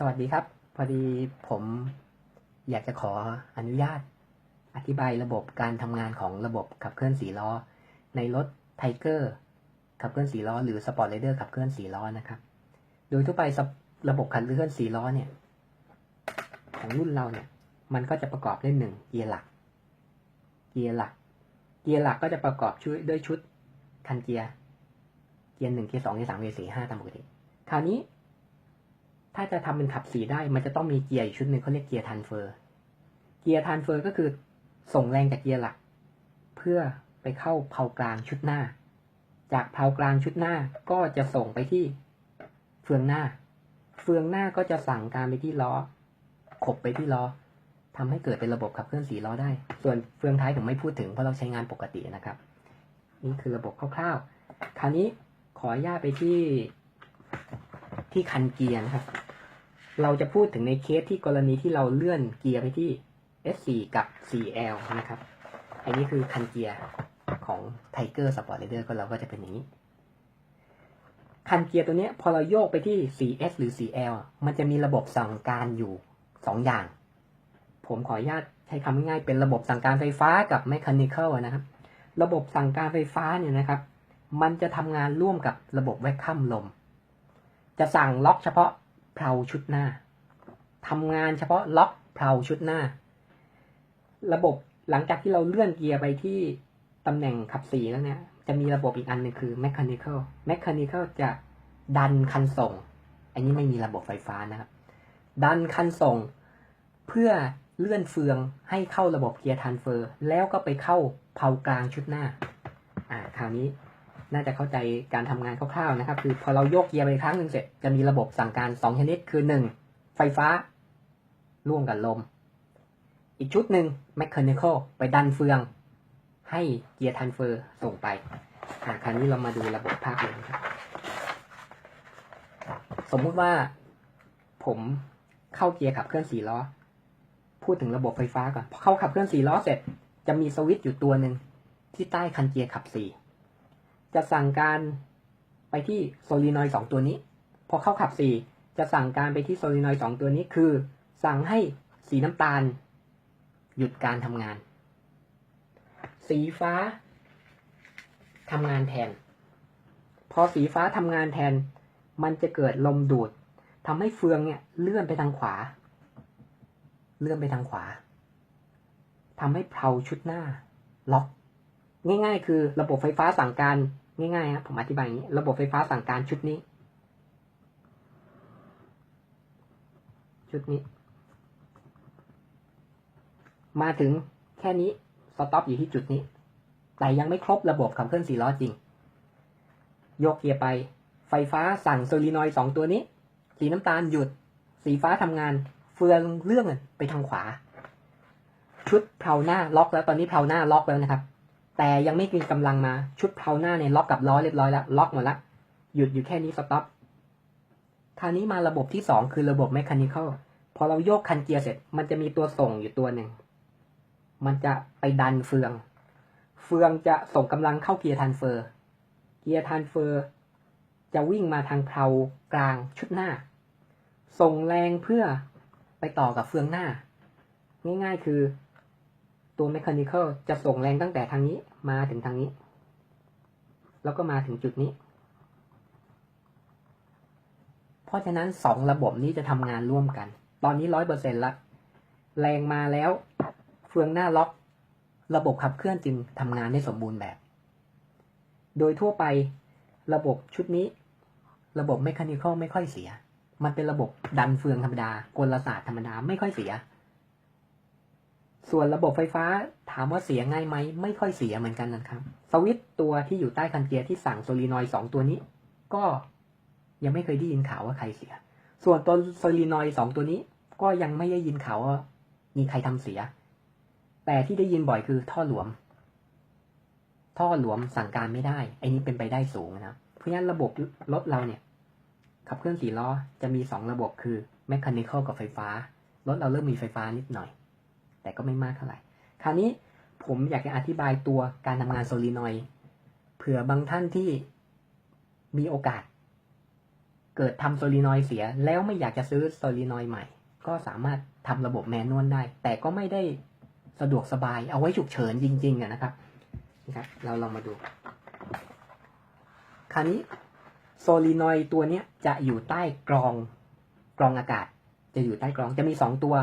สวัสดีครับ พอดีผมอยากจะขออนุญาต อธิบายระบบการทำงานของระบบขับเคลื่อนสีล้อ ในรถไทเกอร์ขับเคลื่อนสีล้อ หรือสปอร์ตเ a เดอร์ขับเคลื่อนสีล้อนะครับ โดยทั่วไประบบขับเคลื่อนสีล้อเนี่ย ของรุ่นเราเนี่ย มันก็จะประกอบด้วยหนึ่งเกียร์หลัก เกียร์หลัก เกียร์หลักก็จะประกอบชุดด้วยชุดคันเกียร์ เกียร์หนึ่งเกียร์สองเกียร์สามเกียร์สี่ห้าตามปกติ คราวนี้ ถ้าจะทำเป็นขับสีได้ มันจะต้องมีเกียร์อีกชุดหนึ่งเขาเรียกเกียร์ทันเฟอร์ เกียร์ทันเฟอร์ก็คือส่งแรงจากเกียร์หลัก เพื่อไปเข้าเพากลางชุดหน้า จากเพากลางชุดหน้าก็จะส่งไปที่เฟืองหน้า เฟืองหน้าก็จะสั่งการไปที่ล้อ ขบไปที่ล้อทำให้เกิดเป็นระบบขับเคลื่อนสีล้อได้ ส่วนเฟืองท้ายผมไม่พูดถึงเพราะเราใช้งานปกตินะครับ นี่คือระบบคร่าวๆ คราวนี้ขออนุญาตไปที่ที่คันเกียร์นะครับ เราจะพูดถึงในเคสที่กรณีที่เราเลื่อนเกียร์ไปที่ S4 กับ 4L นะครับ อันนี้คือคันเกียร์ของ Tiger Sport Raider ก็เราก็จะเป็นอย่างนี้ คันเกียร์ตัวนี้พอเราโยกไปที่ 4S หรือ 4L มันจะมีระบบสั่งการอยู่ 2 อย่าง ผมขออนุญาตใช้คำง่ายๆเป็นระบบสั่งการไฟฟ้ากับ Mechanical นะครับ ระบบสั่งการไฟฟ้าเนี่ยนะครับ มันจะทำงานร่วมกับระบบแวคคัมลม จะสั่งล็อกเฉพาะ เพลาชุดหน้าทำงานเฉพาะล็อกเพลาชุดหน้า ระบบหลังจากที่เราเลื่อนเกียร์ไปที่ตำแหน่งขับสีแล้วเนี่ย จะมีระบบอีกอันหนึ่งคือ mechanical mechanical จะดันคันส่ง อันนี้ไม่มีระบบไฟฟ้านะครับ ดันคันส่ง เพื่อเลื่อนเฟืองให้เข้าระบบเกียร์ทันเฟอร์ แล้วก็ไปเข้าเพากลางชุดหน้า อ่า คราวนี้ น่าจะเข้าใจการทำงานคร่าวๆนะครับ คือพอเราโยกเกียร์ไปครั้งหนึ่งเสร็จจะมีระบบสั่งการสองชนิดคือหนึ่งไฟฟ้า ร่วมกับลม อีกชุดหนึ่ง mechanical ไปดันเฟือง ให้เกียร์ทันเฟอร์ส่งไปอ่คราวนี้เรามาดูระบบภาพรวมครับสมมุติว่าผมเข้าเกียร์ขับเคลื่อนสี่ล้อ พูดถึงระบบไฟฟ้าก่อนพอเข้าขับเคลื่อนสี่ล้อเสร็จ จะมีสวิตช์อยู่ตัวหนึ่งที่ใต้คันเกียร์ขับสี่ จะสั่งการไปที่โซลีนอยด์สองตัวนี้ พอเข้าขับสี่จะสั่งการไปที่โซลีนอยด์สองตัวนี้คือ สั่งให้สีน้ำตาล หยุดการทำงาน สีฟ้าทำงานแทน พอสีฟ้าทำงานแทน มันจะเกิดลมดูดทำให้เฟืองเนี่ยเลื่อนไปทางขวา เลื่อนไปทางขวาทำให้เพลาชุดหน้า ล็อก ง่าย ๆ คือระบบไฟฟ้าสั่งการง่ายๆครับผมอธิบายอย่างนี้ ระบบไฟฟ้าสั่งการชุดนี้ ชุดนี้ มาถึงแค่นี้สต็อปอยู่ที่จุดนี้ แต่ยังไม่ครบระบบขับเคลื่อนสี่ล้อจริงยกเกียร์ไป ไฟฟ้าสั่งโซลีนอยด์สองตัวนี้ สีน้ำตาลหยุด สีฟ้าทำงาน เฟืองเลื่อนไปทางขวา ชุดเพลาหน้าล็อกแล้วตอนนี้เพลาหน้าล็อกแล้วนะครับ แต่ยังไม่มีกำลังมาชุดเพลาหน้าเนี่ยล็อกกับล้อเรียบร้อยแล้วล็อกหมดแล้วหยุดอยู่แค่นี้สต็อปคราวนี้มาระบบที่สองคือระบบ mechanical พอเราโยกคันเกียร์เสร็จ มันจะมีตัวส่งอยู่ตัวหนึ่ง มันจะไปดันเฟือง เฟืองจะส่งกำลังเข้าเกียร์ทันเฟอร์ เกียร์ทันเฟอร์ จะวิ่งมาทางเพลากลางชุดหน้า ส่งแรงเพื่อไปต่อกับเฟืองหน้า ง่ายๆคือ ตัว mechanical จะส่งแรงตั้งแต่ทางนี้มาถึงทางนี้ แล้วก็มาถึงจุดนี้ เพราะฉะนั้นสองระบบนี้จะทำงานร่วมกัน ตอนนี้ร้อยเปอร์เซ็นต์ละ แรงมาแล้วเฟืองหน้าล็อก ระบบขับเคลื่อนจึงทำงานได้สมบูรณ์แบบ โดยทั่วไประบบชุดนี้ ระบบ mechanical ไม่ค่อยเสีย มันเป็นระบบดันเฟืองธรรมดากลศาสตร์ธรรมดาไม่ค่อยเสีย ส่วนระบบไฟฟ้าถามว่าเสียง่ายไหมไม่ค่อยเสียเหมือนกันนะครับ สวิตตัวที่อยู่ใต้คันเกียร์ที่สั่งโซลีนอยสองตัวนี้ ก็ยังไม่เคยได้ยินข่าวว่าใครเสีย ส่วนตัวโซลีนอยสองตัวนี้ ก็ยังไม่ได้ยินข่าวว่ามีใครทำเสีย แต่ที่ได้ยินบ่อยคือท่อหลวม ท่อหลวมสั่งการไม่ได้ไอ้นี้เป็นไปได้สูงนะเพราะฉะนั้นระบบรถเราเนี่ยขับเคลื่อนสี่ล้อจะมีสองระบบคือ mechanical กับไฟฟ้ารถเราเริ่มมีไฟฟ้านิดหน่อย แต่ก็ไม่มากเท่าไหร่ คราวนี้ผมอยากจะอธิบายตัวการทำงานโซลีนอยด์เผื่อบางท่านที่มีโอกาส เกิดทำโซลีนอยด์เสีย แล้วไม่อยากจะซื้อโซลีนอยด์ใหม่ ก็สามารถทำระบบแมนนวลได้ แต่ก็ไม่ได้สะดวกสบายเอาไว้ฉุกเฉินจริงๆนะครับนะครับ เราลองมาดู คราวนี้โซลีนอยด์ตัวนี้จะอยู่ใต้กรองกรองอากาศ จะอยู่ใต้กรองจะมีสองตัว